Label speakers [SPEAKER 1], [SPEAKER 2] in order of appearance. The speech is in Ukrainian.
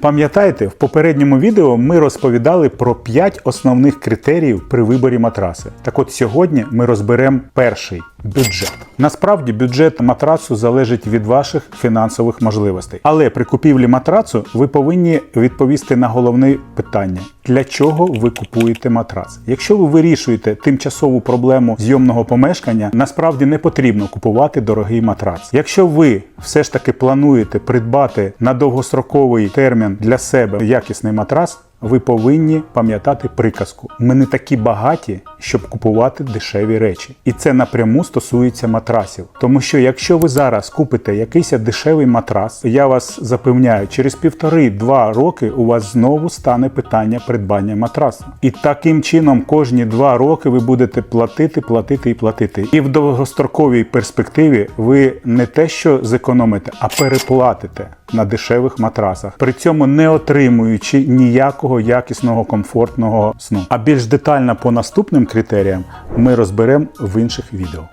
[SPEAKER 1] Пам'ятаєте, в попередньому відео ми розповідали про 5 основних критеріїв при виборі матраси. Так от сьогодні ми розберемо перший бюджет. Насправді бюджет матрацу залежить від ваших фінансових можливостей. Але при купівлі матрацу ви повинні відповісти на головне питання: для чого ви купуєте матрац? Якщо ви вирішуєте тимчасову проблему зйомного помешкання, насправді не потрібно купувати дорогий матрац. Якщо ви все ж таки плануєте придбати на довгостроковий термін для себе якісний матрас, ви повинні пам'ятати приказку: ми не такі багаті, щоб купувати дешеві речі. І це напряму стосується матрасів. Тому що якщо ви зараз купите якийсь дешевий матрас, я вас запевняю, через півтори-два роки у вас знову стане питання придбання матрасу. І таким чином кожні два роки ви будете платити, платити і платити. І в довгостроковій перспективі ви не те, що зекономите, а переплатите на дешевих матрасах, при цьому не отримуючи ніякого якісного комфортного сну. А більш детально по наступним критеріям ми розберемо в інших відео.